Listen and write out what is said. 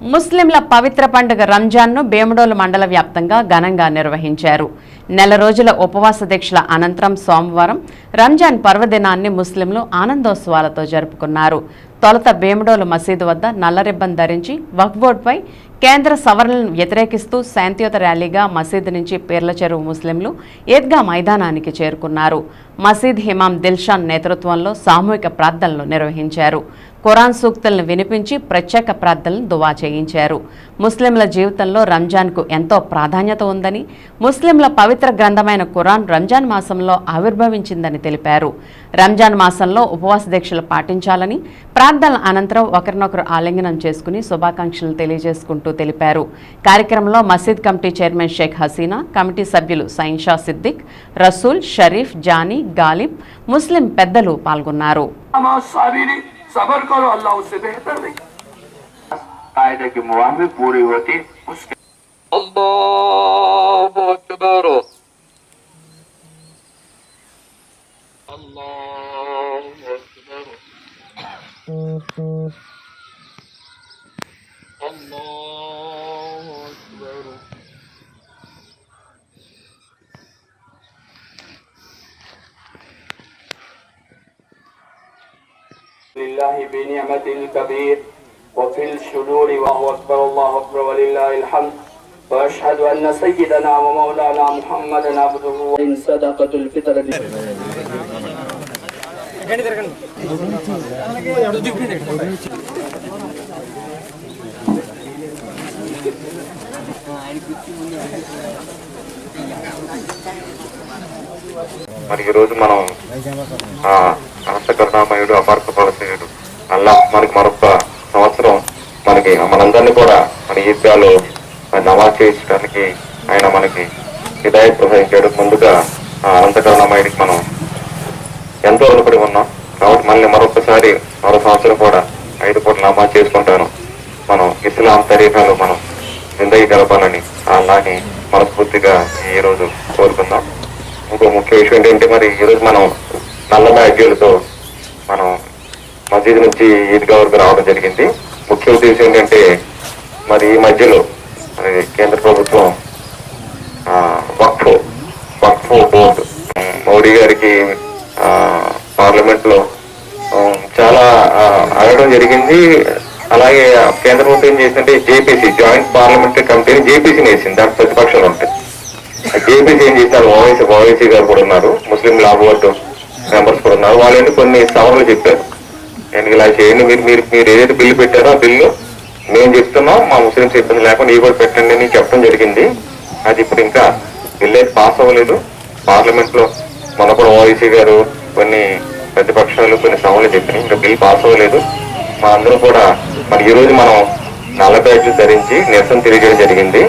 ముస్లింల పవిత్ర పండుగ రంజాన్ను బేముడోలు మండల వ్యాప్తంగా ఘనంగా నిర్వహించారు. నెల రోజుల ఉపవాస దీక్షల అనంతరం సోమవారం రంజాన్ పర్వదినాన్ని ముస్లింలు ఆనందోత్సవాలతో జరుపుకున్నారు. తొలుత బేముడోలు మసీదు వద్ద నల్లరిబ్బన్ ధరించి వక్బోర్డ్పై కేంద్ర సవరణలను వ్యతిరేకిస్తూ శాంతియుత ర్యాలీగా మసీదు నుంచి పేర్ల చెరువు ముస్లింలు ఈద్గా మైదానానికి చేరుకున్నారు. మసీద్ హిమాం దిల్షాన్ నేతృత్వంలో సామూహిక ప్రార్థనలు నిర్వహించారు. ఖురాన్ సూక్తులను వినిపించి ప్రత్యేక ప్రార్థనలు దువా చేయించారు. ముస్లింల జీవితంలో రంజాన్కు ఎంతో ప్రాధాన్యత ఉందని ముస్లింల పవిత్ర గ్రంథమైన ఖురాన్ రంజాన్ మాసంలో ఆవిర్భవించిందని తెలిపారు. రంజాన్ మాసంలో ఉపవాస దీక్షలు పాటించాలని ప్రార్థనల అనంతరం ఒకరినొకరు ఆలింగనం చేసుకుని శుభాకాంక్షలు తెలియజేసుకుంటూ తెలిపారు. కార్యక్రమంలో మసీద్ committee chairman Sheikh Hasina committee సభ్యులు సైన్షా సిద్దిక్ రసూల్ షరీఫ్ జానీ గాలిబ్ ముస్లిం పెద్దలు పాల్గొన్నారు. साबिरी करो अल्लाह उससे बेहतर नहीं। कायदे के मुताबिक पूरी होती उसके अल्लाह अकबर। अल्लाह अकबर। अल्लाह لله بنعمة الكبير وفي الشرور وهو أكبر الله أكبر ولله الحمد وأشهد أن سيدنا ومولانا محمدا عبده وإن صدقة الفطر మరి ఈ రోజు మనం ఆ అనంత కరుణామయుడు అపార్క ఫలసేయుడు అల్లా మనకి మరొక సంవత్సరం. మనకి మనందరినీ కూడా మన ఈద్గాలో నమాజ్ చేయించడానికి ఆయన మనకి హిదాయత్ ప్రవహించాడు ముందుగా ఆ అనంత కరుణామయుడికి మనం ఎంతో రుణపడి ఉన్నాం. కాబట్టి మనల్ని మరొకసారి మరో సంవత్సరం కూడా ఐదు పూట నమాజ్ చేసుకుంటాను. మనం ఇస్లాం తరీఫాలో మనం జిందగీ గడపాలని అలాని మనస్ఫూర్తిగా ఈ రోజు కోరుకుందాం. ఇంకో ముఖ్య విషయం ఏంటంటే మరి? ఈరోజు మనం నల్ల బ్యాడ్జీలతో మనం మసీద్ నుంచి ఈద్గా వరకు రావడం జరిగింది. ముఖ్య ఉద్దేశం ఏంటంటే మరి ఈ మధ్యలో మరి కేంద్ర ప్రభుత్వం వక్ఫ్ వక్ఫ్ బోర్డు మోడీ గారికి పార్లమెంట్లో పార్లమెంట్లో చాలా అడగడం జరిగింది. అలాగే కేంద్ర ప్రభుత్వం ఏం చేసిందంటే జేపీసీ జాయింట్ పార్లమెంటరీ కమిటీని జేపీసీని వేసింది. దాని ప్రతిపక్షంలో ఉంటాయి జేపీసీ ఏం చేశారు ఓవైసీ ఓవైసీ గారు కూడా ఉన్నారు. ముస్లిం లా బోర్డు మెంబర్స్ కొన్ని సవరణలు చెప్పారు. నేను ఇలా చేయండి మీరు మీరు మీరు ఏదైతే బిల్లు పెట్టారో ఆ బిల్లు మేము చెప్తున్నాం మా ముస్లింస్ ఇబ్బంది లేకుండా ఈ కూడా పెట్టండి అని చెప్పడం జరిగింది. అది ఇప్పుడు ఇంకా బిల్ అయితే పాస్ అవ్వలేదు. పార్లమెంట్లో కూడా ఓవైసీ గారు కొన్ని ప్రతిపక్షాలు కొన్ని సవరణలు చెప్పినాయి ఇంకా బిల్ పాస్ అవ్వలేదు. మా అందరూ కూడా మరి ఈరోజు మనం నల్ల బ్యాడ్జ్ ధరించి నిరసన తెలియజేయడం జరిగింది.